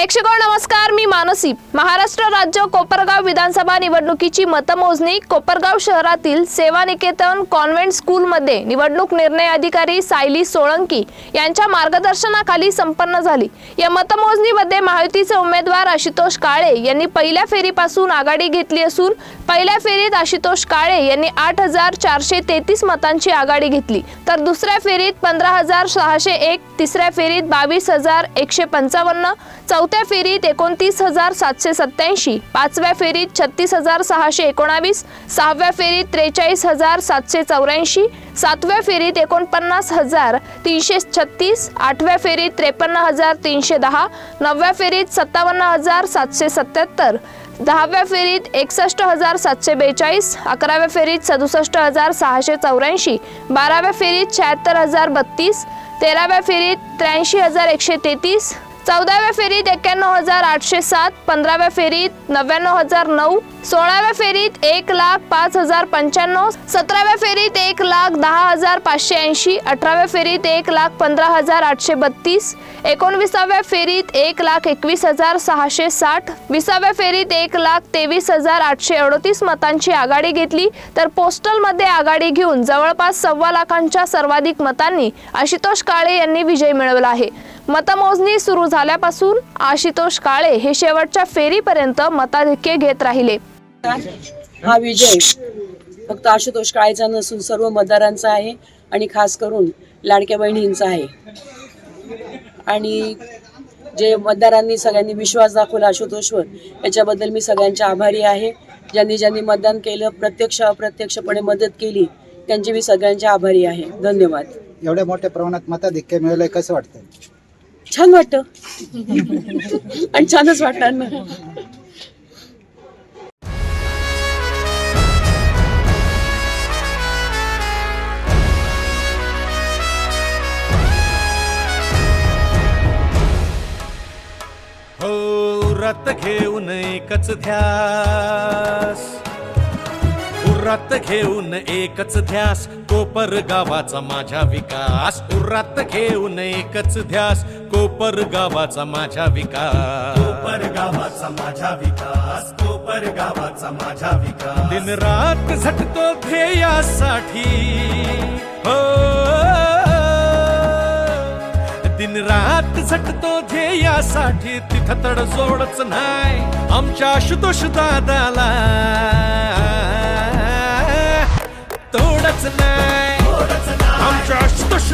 प्रेक्षको नमस्कार मी मानसी. महाराष्ट्र राज्य कोपरगाव विधानसभा निवडणुकीची मतमोजणी कोपरगाव शहरातील सेवानिकेतन कॉन्व्हेंट स्कूलमध्ये निवडणूक निर्णय अधिकारी सायली सोळंकी यांच्या मार्गदर्शनाखाली संपन्न झाली. या मतमोजणीमध्ये महायुतीचे उमेदवार आशुतोष काळे यांनी पहिल्या फेरीपासून आघाडी घेतली असून पहिल्या फेरीत आशुतोष काळे यांनी आठ हजार चारशे तेहतीस मतांची आघाडी घेतली तर दुसऱ्या फेरीत पंधरा हजार सहाशे एक तिसऱ्या फेरीत बावीस हजार एकशे पंचावन्न चौथ्या फेरीत एकोणतीस हजार सातशे सत्याऐंशी पाचव्या फेरीत छत्तीस हजार सहाशे एकोणावीस सहाव्या फेरीत त्रेचाळीस हजार सातशे चौऱ्याऐंशी सातव्या फेरीत एकोणपन्नास हजार तीनशे छत्तीस आठव्या फेरीत त्रेपन्न हजार तीनशे दहा नवव्या फेरीत सत्तावन्न हजार सातशे सत्याहत्तर दहाव्या फेरीत एकसष्ट हजार सातशे बेचाळीस अकराव्या फेरीत सदुसष्ट हजार सहाशे चौऱ्याऐंशी बाराव्या फेरीत शहात्तर हजार बत्तीस तेराव्या फेरीत त्र्याऐंशी हजार एकशे तेहतीस चौदाव्या फेरीत एक्क्याण्णव हजार आठशे सात पंधराव्या फेरीत नव्याण्णव हजार नऊ सोळाव्या फेरीत एक लाख पाच हजार पंच्याण्णव सतराव्या फेरीत एक लाख दहा हजार पाचशे ऐंशी अठराव्या फेरीत एक लाख पंधरा हजार आठशे बत्तीस एकोणविसाव्या फेरीत एक लाख एकवीस हजार सहाशे साठ विसाव्या फेरीत एक लाख तेवीस हजार आठशे अडतीस मतांची आघाडी घेतली. तर पोस्टलमध्ये आघाडी घेऊन जवळपास सव्वा लाखांच्या सर्वाधिक मतांनी आशुतोष काळे यांनी विजय मिळवला आहे. मतमोजणी सुरू झाल्यापासून आशुतोष काळे हे शेवटच्या फेरीपर्यंत मताधिक्य घेत राहिले. हा विजय फक्त आशुतोष काळेचा नसून सर्व मतदारांचा आहे आणि खास करून लाडक्या बहिणींचा आहे. आणि जे मतदारांनी सगळ्यांनी विश्वास दाखवला आशुतोषवर याच्याबद्दल मी सगळ्यांचे आभारी आहे. ज्यांनी ज्यांनी मतदान केलं प्रत्यक्ष अप्रत्यक्षपणे मदत केली त्यांचे मी सगळ्यांचे आभारी आहे. धन्यवाद. एवढ्या मोठ्या प्रमाणात मताधिक्य मिळवलंय कसं वाटतं छान वाटतं. आणि छानच वाटणार ना. हो रथ घेऊन एकच ध्यास. उरात घेऊन एकच ध्यास कोपर गावाचा माझा विकास. उरात घेऊन एकच ध्यास कोपर गावाचा माझा विकास. कोपर गावाचा माझा विकास कोपर गावाचा माझा विकास. दिन रात झटतो ध्येयासाठी. हो. दिन रात झटतो ध्येयासाठी तिथं तडजोडच नाही. आमच्या आशुतोष दादाला तोडच नाही आमच्या आशुतोष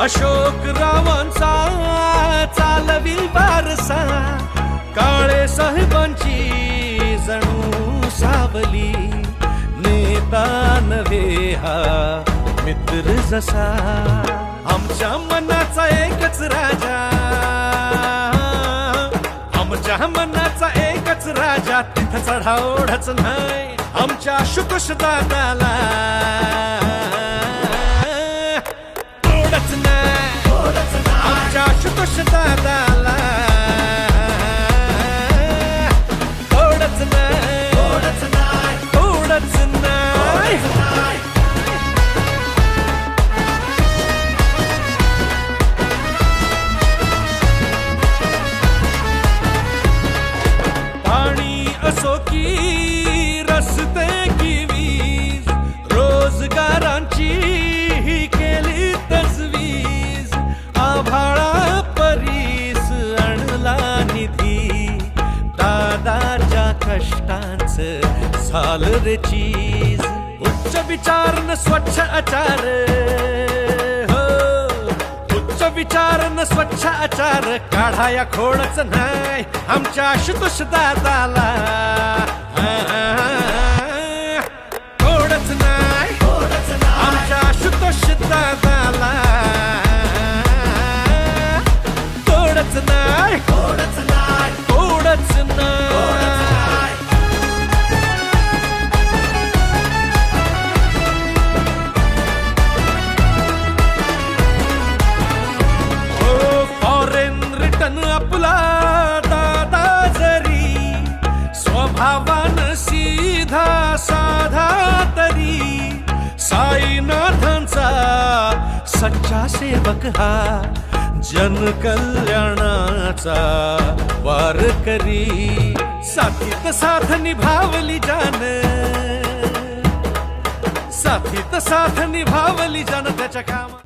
अशोक रावांचा चालवी बारसा काळे साहेबांची जणू सावली. नेता नव्हे हा मित्र जसा आमच्या मनाचा एकच राजा. आमच्या मनाचा एकच राजा तिथं चढाओढच नाही आमच्या शुकश दादाला आमच्या शुकुश दादाला तोडच नाही. तोडच नाही. पाणी दादाच्या कष्टांच झालं रे चीज. उच्च विचार न स्वच्छ आचार. हो. उच्च विचार न स्वच्छ आचार. काढाया खोडच नाही आमच्या आशुतोष दादाला. आपला दादा जरी स्वभावान सीधा साधा तरी साईनाथांचा सच्चा सेवक हा जनकल्याणाचा वारकरी. साथीत साथ निभावली जान साथीत साथ निभावली जान त्याच्या कामा